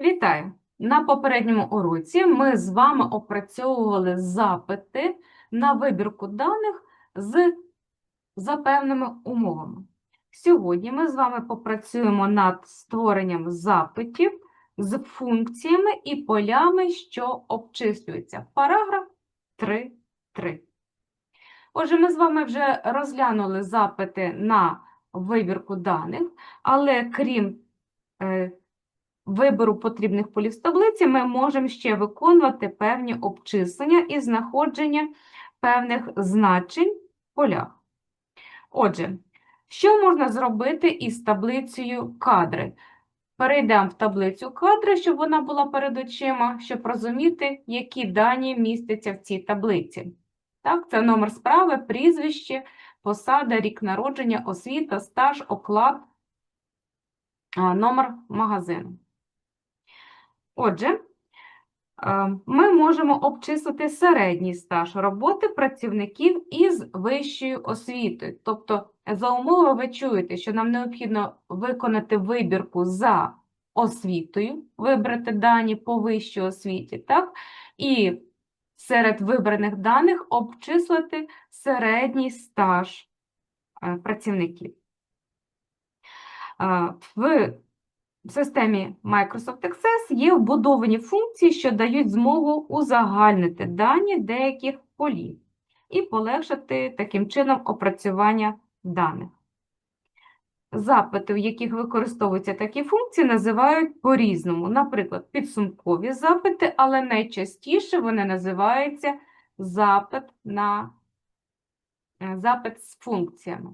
Вітаю! На попередньому уроці ми з вами опрацьовували запити на вибірку даних з за певними умовами. Сьогодні ми з вами попрацюємо над створенням запитів з функціями і полями, що обчислюються. Параграф 3.3. Отже, ми з вами вже розглянули запити на вибірку даних, але крім е, вибору потрібних полів з таблиці, ми можемо ще виконувати певні обчислення і знаходження певних значень в полях. Отже, що можна зробити із таблицею кадри? Перейдемо в таблицю кадри, щоб вона була перед очима, щоб розуміти, які дані містяться в цій таблиці. Так, це номер справи, прізвище, посада, рік народження, освіта, стаж, оклад, номер магазину. Отже, е, ми можемо обчислити середній стаж роботи працівників із вищою освітою. Тобто, за умови ви чуєте, що нам необхідно виконати вибірку за освітою, вибрати дані по вищій освіті, так? І серед вибраних даних обчислити середній стаж е, працівників. Е, В в системі Microsoft Access є вбудовані функції, що дають змогу узагальнити дані деяких полів і полегшити таким чином опрацювання даних. Запити, в яких використовуються такі функції, називають по-різному. Наприклад, підсумкові запити, але найчастіше вони називаються запит на е, запит з функціями.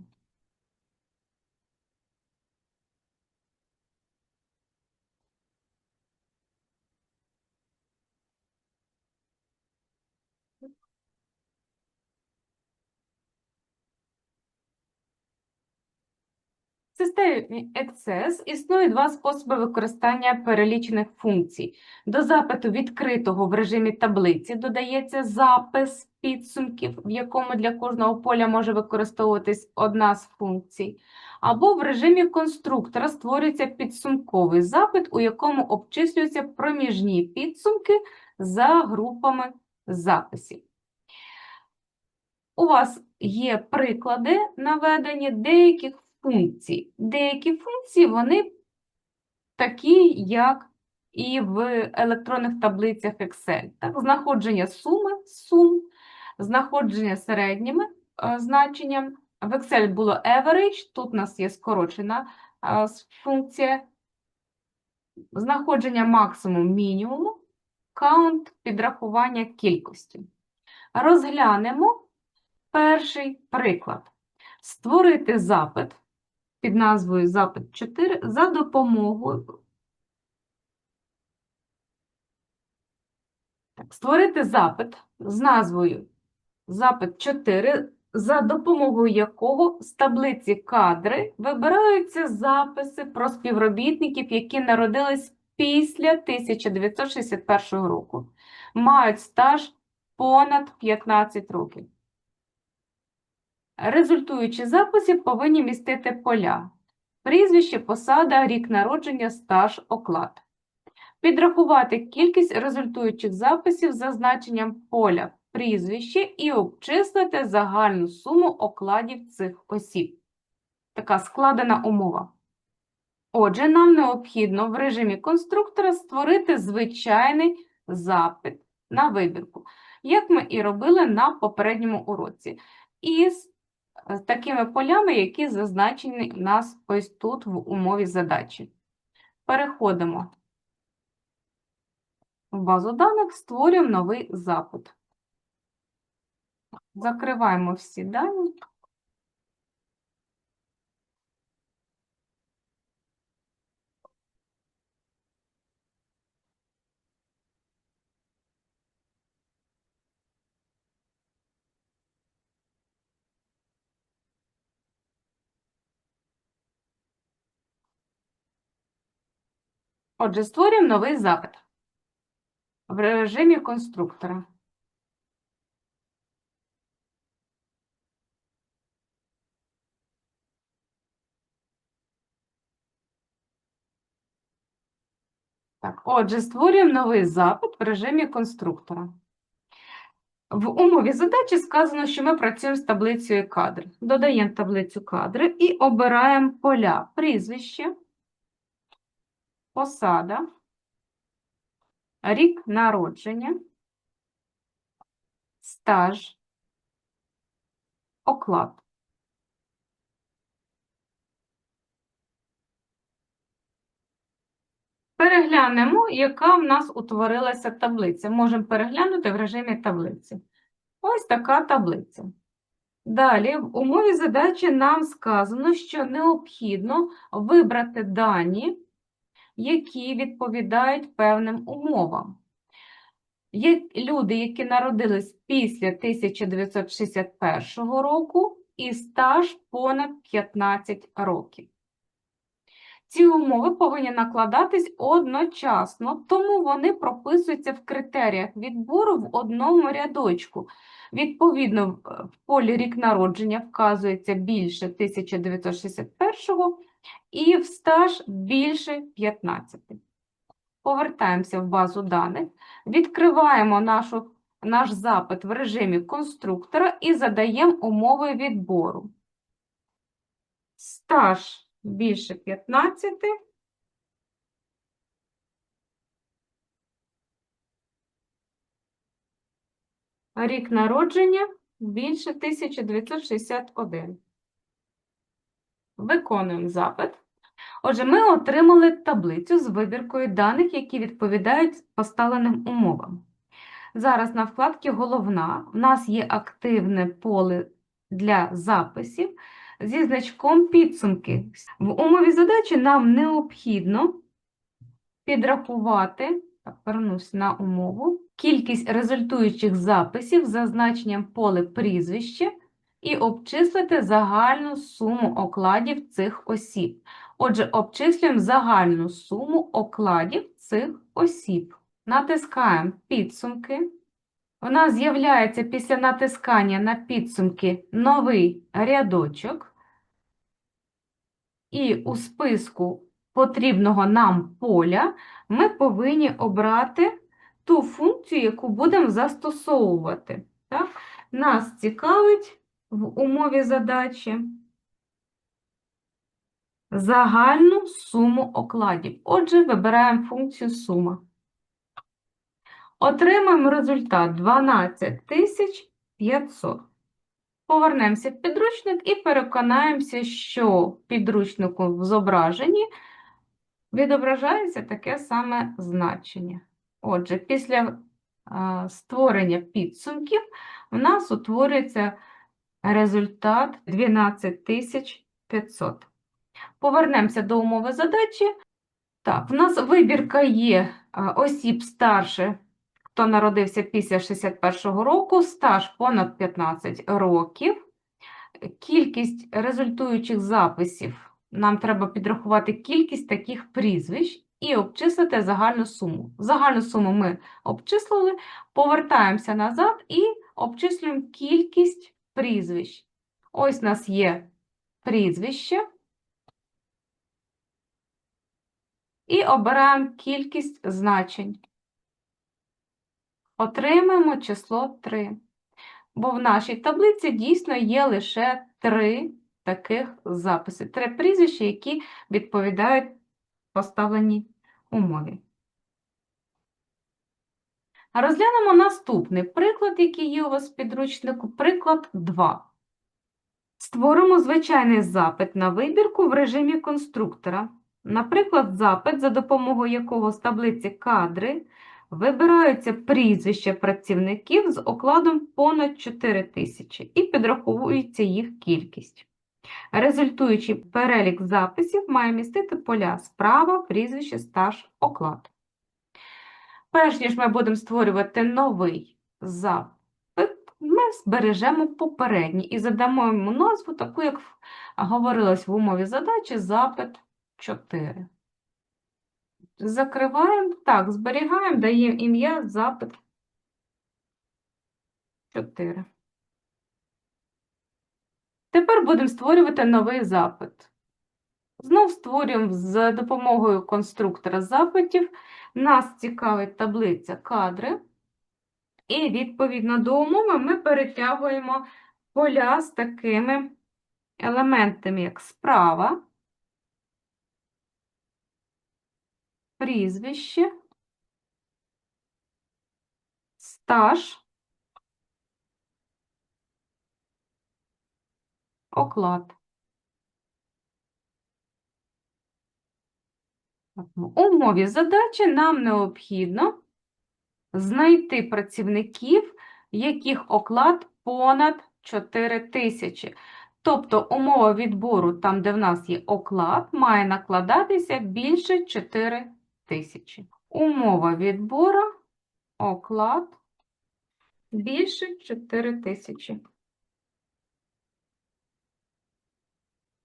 Системі Access існує два способи використання перелічених функцій. До запиту відкритого в режимі таблиці додається запис підсумків, в якому для кожного поля може використовуватись одна з функцій. Або в режимі конструктора створюється підсумковий запит, у якому обчислюються проміжні підсумки за групами записів. У вас є приклади наведені деяких функцій. Деякі функції, вони такі, як і в електронних таблицях Excel. Так? Знаходження суми, сум, знаходження середніми е, значенням. В Excel було average, тут у нас є скорочена е, функція. Знаходження максимум мінімуму, count підрахування кількості. Розглянемо перший приклад. Створити запит під назвою Запит 4 за допомогою так, створити запит з назвою Запит 4, за допомогою якого з таблиці кадри вибираються записи про співробітників, які народились після 1961 року, мають стаж понад 15 років. Результуючі записи повинні містити поля. Прізвище, посада, рік народження, стаж, оклад. Підрахувати кількість результуючих записів за значенням поля прізвище і обчислити загальну суму окладів цих осіб. Така складена умова. Отже, нам необхідно в режимі конструктора створити звичайний запит на вибірку, як ми і робили на попередньому уроці. Із такими полями, які зазначені у нас ось тут в умові задачі. Переходимо в базу даних, створюємо новий запит. Закриваємо всі дані. Отже, створюємо новий запит в режимі конструктора. Так, отже, створюємо новий запит в режимі конструктора. В умові задачі сказано, що ми працюємо з таблицею кадри. Додаємо таблицю кадри і обираємо поля прізвище, посада, рік народження, стаж, оклад. Переглянемо, яка в нас утворилася таблиця. Можемо переглянути в режимі таблиці. Ось така таблиця. Далі, в умові задачі нам сказано, що необхідно вибрати дані, які відповідають певним умовам. Є люди, які народились після 1961 року і стаж понад 15 років. Ці умови повинні накладатись одночасно, тому вони прописуються в критеріях відбору в одному рядочку. Відповідно, в полі рік народження вказується більше 1961 і в стаж більше 15. Повертаємося в базу даних, відкриваємо нашу, наш запит в режимі конструктора і задаємо умови відбору. Стаж більше 15. Рік народження більше 1961. Виконуємо запит. Отже, ми отримали таблицю з вибіркою даних, які відповідають поставленим умовам. Зараз на вкладці Головна в нас є активне поле для записів зі значком підсумки. В умові задачі нам необхідно підрахувати, так, вернусь на умову, кількість результуючих записів з зазначенням поле прізвище і обчислити загальну суму окладів цих осіб. Отже, обчислюємо загальну суму окладів цих осіб. Натискаємо підсумки. У нас з'являється після натискання на підсумки новий рядочок. І у списку потрібного нам поля ми повинні обрати ту функцію, яку будемо застосовувати. Так? Нас цікавить в умові задачі загальну суму окладів. Отже, вибираємо функцію сума. Отримаємо результат 12500. Повернемося в підручник і переконаємося, що підручнику в зображенні відображається таке саме значення. Отже, після створення підсумків у нас утворюється результат 12500. Повернемося до умови задачі. Так, в нас вибірка є осіб старше, хто народився після 61-го року, стаж понад 15 років. Кількість результуючих записів. Нам треба підрахувати кількість таких прізвищ і обчислити загальну суму. Загальну суму ми обчислили, повертаємося назад і обчислюємо кількість прізвищ. Ось у нас є прізвище. І обираємо кількість значень. Отримаємо число 3. Бо в нашій таблиці дійсно є лише 3 таких записи. Три прізвища, які відповідають поставленій умові. Розглянемо наступний приклад, який є у вас в підручнику. Приклад 2. Створимо звичайний запит на вибірку в режимі конструктора. Наприклад, запит, за допомогою якого з таблиці кадри вибираються прізвища працівників з окладом понад 4 тисячі і підраховується їх кількість. Результуючий перелік записів має містити поля справа, прізвище, стаж, оклад. Перш ніж ми будемо створювати новий запит, ми збережемо попередній і задамо йому назву, таку, як говорилось в умові задачі, запит 4. Закриваємо, так, зберігаємо, даємо ім'я, запит 4. Тепер будемо створювати новий запит. Знов створюємо з допомогою конструктора запитів Нас цікавить таблиця кадри. І відповідно до умови ми перетягуємо поля з такими елементами, як справа, прізвище, стаж, оклад. Ну, У умові задачі нам необхідно знайти працівників, яких оклад понад 4 тисячі. Тобто умова відбору, там, де в нас є оклад, має накладатися більше 4 тисячі. Умова відбору, оклад більше 4 тисячі.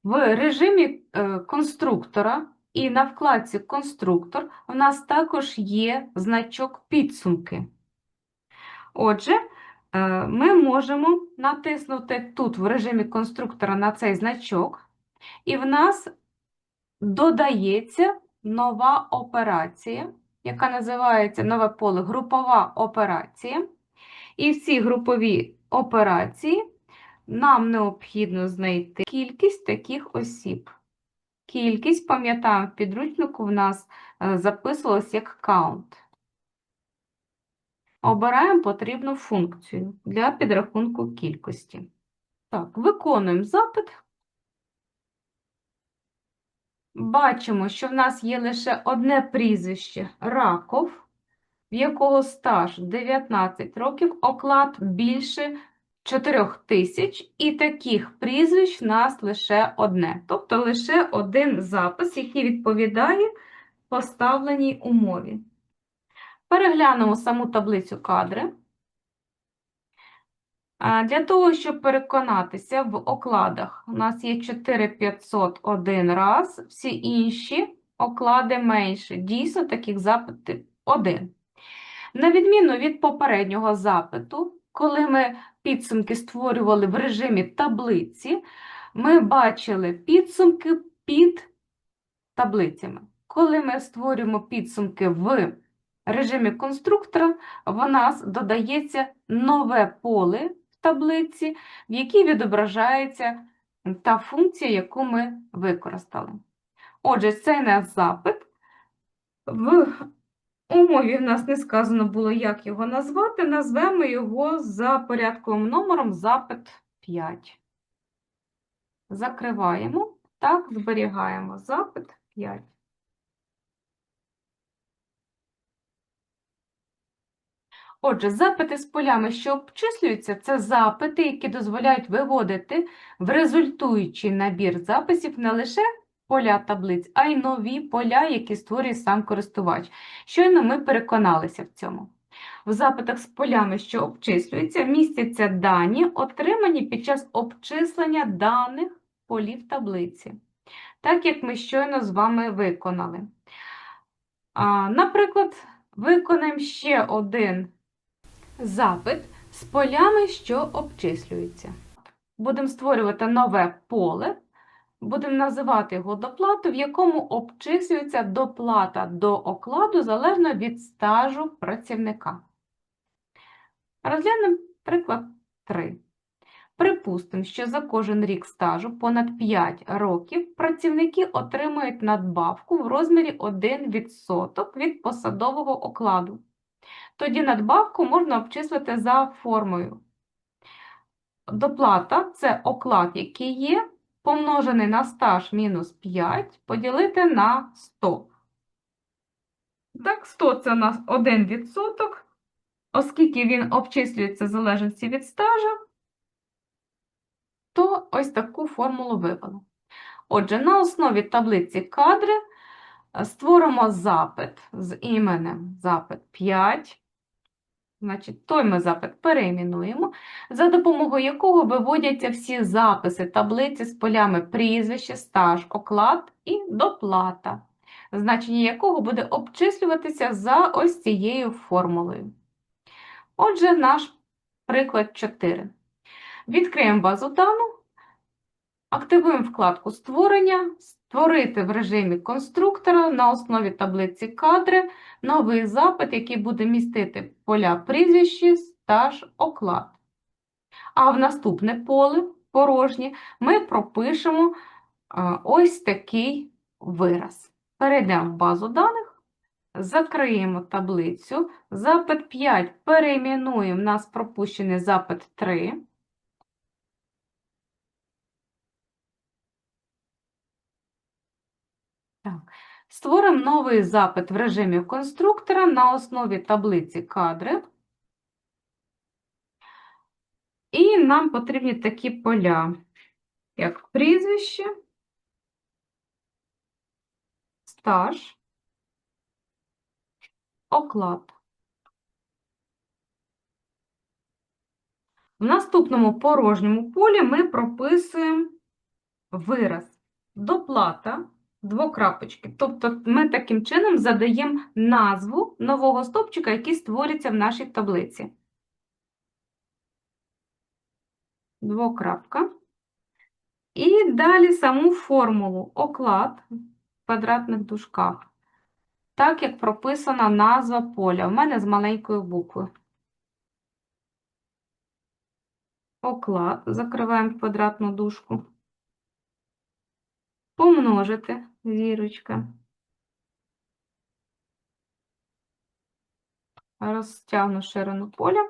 В режимі е, конструктора і на вкладці Конструктор у нас також є значок підсумки. Отже, е, ми можемо натиснути тут в режимі конструктора на цей значок, і в нас додається нова операція, яка називається нове поле групова операція. І в цій груповій операції нам необхідно знайти кількість таких осіб. Кількість, пам'ятаємо, в підручнику в нас е, записувалось як count. Обираємо потрібну функцію для підрахунку кількості. Так, виконуємо запит. Бачимо, що в нас є лише одне прізвище Раков, в якого стаж 19 років, оклад більше 4 тисяч, і таких прізвищ нас лише одне. Тобто лише один запис, який відповідає поставленій умові. Переглянемо саму таблицю кадри. Для того, щоб переконатися, в окладах у нас є 4500 один раз, всі інші оклади менше. Дійсно, таких запитів один. На відміну від попереднього запиту, коли ми підсумки створювали в режимі таблиці, ми бачили підсумки під таблицями. Коли ми створюємо підсумки в режимі конструктора, в нас додається нове поле в таблиці, в якій відображається та функція, яку ми використали. Отже, цей наш запит. В умові в нас не сказано було, як його назвати. Назвемо його за порядковим номером запит 5. Закриваємо. Так, зберігаємо запит 5. Отже, запити з полями, що обчислюються, це запити, які дозволяють виводити в результуючий набір записів не лише поля таблиць, а й нові поля, які створює сам користувач. Щойно ми переконалися в цьому. В запитах з полями, що обчислюються, містяться дані, отримані під час обчислення даних полів таблиці, так як ми щойно з вами виконали. А, Наприклад, виконаємо ще один запит з полями, що обчислюються. Будемо створювати нове поле, будемо називати його доплату, в якому обчислюється доплата до окладу залежно від стажу працівника. Розглянемо приклад 3. Припустимо, що за кожен рік стажу понад 5 років працівники отримують надбавку в розмірі 1% від посадового окладу. Тоді надбавку можна обчислити за формою. Доплата це оклад, який є, помножений на стаж мінус 5, поділити на 100. Так, 100 це у нас 1%, оскільки він обчислюється в залежності від стажа, то ось таку формулу вивели. Отже, на основі таблиці кадри створимо запит з іменем запит 5. Значить, той ми запит перейменуємо, за допомогою якого виводяться всі записи таблиці з полями прізвище, стаж, оклад і доплата, значення якого буде обчислюватися за ось цією формулою. Отже, наш приклад 4. Відкриємо базу даних Активуємо вкладку Створення, створити в режимі конструктора на основі таблиці кадри новий запит, який буде містити поля прізвище, стаж, оклад. А в наступне поле порожнє ми пропишемо ось такий вираз. Перейдемо в базу даних, закриємо таблицю. Запит 5 перейменуємо, у нас пропущений запит 3. Так. Створимо новий запит в режимі конструктора на основі таблиці кадри. І нам потрібні такі поля, як прізвище, стаж, оклад. В наступному порожньому полі ми прописуємо вираз доплата двокрапочки. Тобто ми таким чином задаємо назву нового стовпчика, який створиться в нашій таблиці. Двокрапка. І далі саму формулу оклад в квадратних дужках, так як прописана назва поля. У мене з маленькою буквою. Оклад, закриваємо квадратну дужку. Помножити, зірочка. Розтягну ширину поля.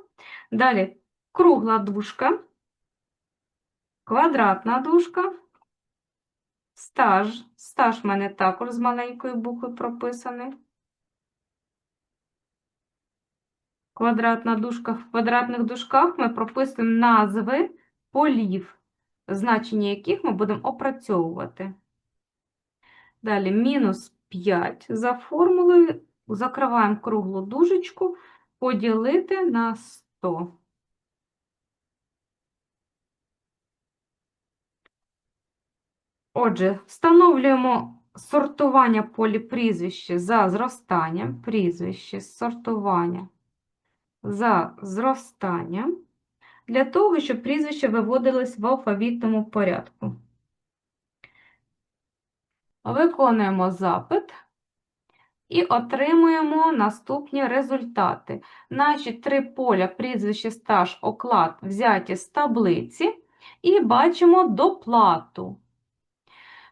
Далі кругла дужка, квадратна дужка, стаж. Стаж в мене також з маленької букви прописаний. Квадратна дужка. В квадратних дужках ми прописуємо назви полів, значення яких ми будемо опрацьовувати. Далі мінус 5 за формулою. Закриваємо круглу дужечку, поділити на 100. Отже, встановлюємо сортування полі прізвище за зростанням. Прізвище, сортування за зростанням. Для того, щоб прізвище виводилось в алфавітному порядку. Виконуємо запит і отримуємо наступні результати. Наші три поля прізвище, стаж, оклад взяті з таблиці і бачимо доплату.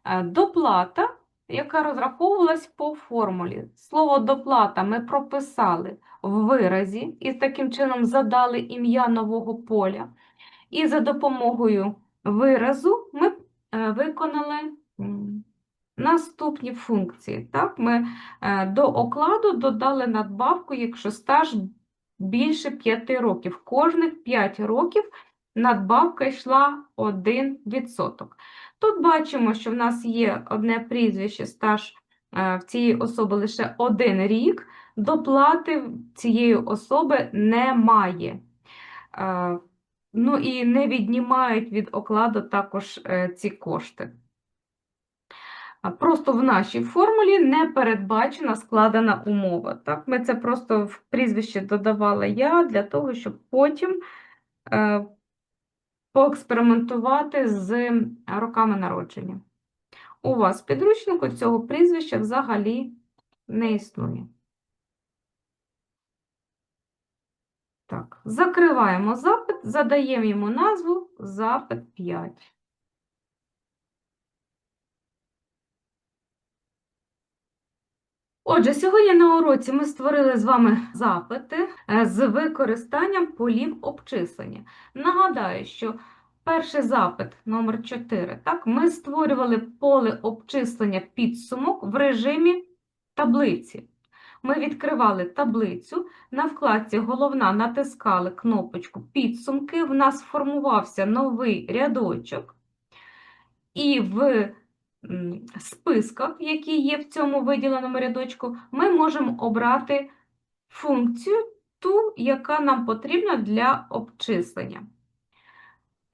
Е, Доплата, яка розраховувалась по формулі. Слово доплата ми прописали в виразі і таким чином задали ім'я нового поля. І за допомогою виразу ми е, виконали наступні функції. Так, ми е, до окладу додали надбавку, якщо стаж більше 5 років. Кожних 5 років надбавка йшла 1%. Тут бачимо, що в нас є одне прізвище, стаж е, в цієї особи лише один рік, доплати цієї особи немає. Е, Ну і не віднімають від окладу також ці кошти. Просто в нашій формулі не передбачена складена умова. Так? Ми це просто в прізвище додавала я для того, щоб потім е, поекспериментувати з роками народження. У вас в підручнику цього прізвища взагалі не існує. Так, закриваємо запит, задаємо йому назву запит 5. Отже, сьогодні на уроці ми створили з вами запити е, з використанням полів обчислення. Нагадаю, що перший запит номер 4 так, ми створювали поле обчислення підсумок в режимі таблиці. Ми відкривали таблицю, на вкладці Головна натискали кнопочку Підсумки, в нас формувався новий рядочок. І в списках, які є в цьому виділеному рядочку, ми можемо обрати функцію, ту, яка нам потрібна для обчислення.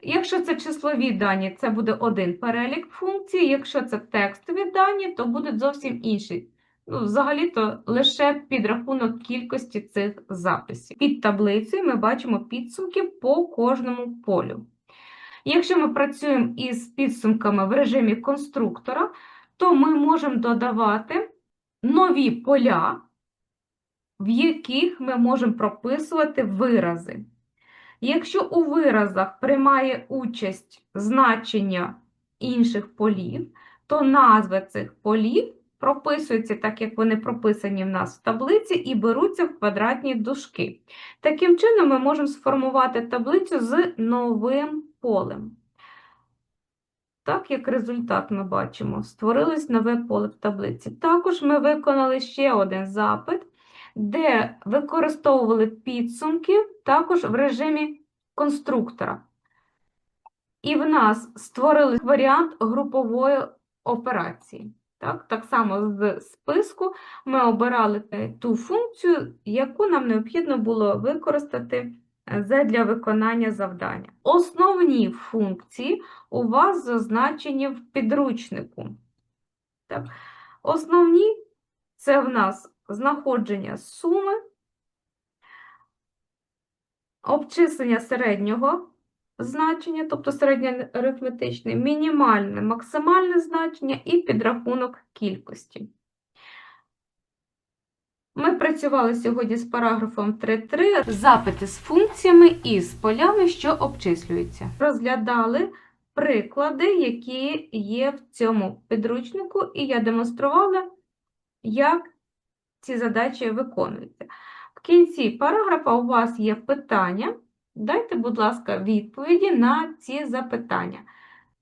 Якщо це числові дані, це буде один перелік функцій, якщо це текстові дані, то буде зовсім інший. Ну, взагалі-то лише підрахунок кількості цих записів. Під таблицею ми бачимо підсумки по кожному полю. Якщо ми працюємо із підсумками в режимі конструктора, то ми можемо додавати нові поля, в яких ми можемо прописувати вирази. Якщо у виразах приймає участь значення інших полів, то назви цих полів прописуються так, як вони прописані в нас в таблиці, і беруться в квадратні дужки. Таким чином, ми можемо сформувати таблицю з новим полем. Так, як результат ми бачимо, створилось нове поле в таблиці. Також ми виконали ще один запит, де використовували підсумки також в режимі конструктора. І в нас створили варіант групової операції. Так, так само з списку ми обирали ту функцію, яку нам необхідно було використати задля виконання завдання. Основні функції у вас зазначені в підручнику. Так. Основні це в нас знаходження суми, обчислення середнього значення, тобто середнє арифметичне, мінімальне, максимальне значення і підрахунок кількості. Ми працювали сьогодні з параграфом 3.3, запити з функціями і з полями, що обчислюються. Розглядали приклади, які є в цьому підручнику, і я демонструвала, як ці задачі виконуються. В кінці параграфа у вас є питання. Дайте, будь ласка, відповіді на ці запитання.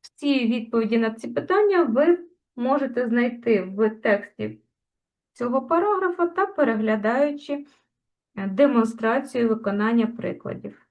Всі відповіді на ці питання ви можете знайти в тексті цього параграфа та переглядаючи е, демонстрацію виконання прикладів.